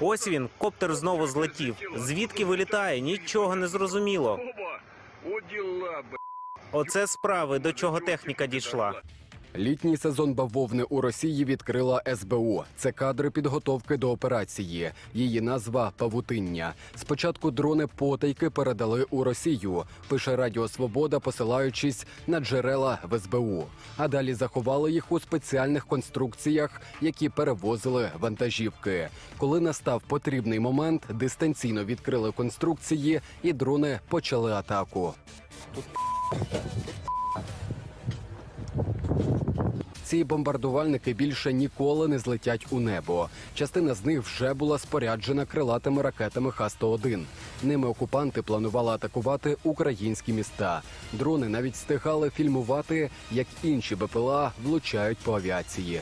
Ось він, коптер знову злетів. Звідки вилітає? Нічого не зрозуміло. Оце справи, до чого техніка дійшла. Літній сезон бавовни у Росії відкрила СБУ. Це кадри підготовки до операції. Її назва павутиння. Спочатку дрони потайки передали у Росію. Пише Радіо Свобода, посилаючись на джерела в СБУ. А далі заховали їх у спеціальних конструкціях, які перевозили вантажівки. Коли настав потрібний момент, дистанційно відкрили конструкції, і дрони почали атаку. Ці бомбардувальники більше ніколи не злетять у небо. Частина з них вже була споряджена крилатими ракетами Х-101. Ними окупанти планували атакувати українські міста. Дрони навіть встигали фільмувати, як інші БПЛА влучають по авіації.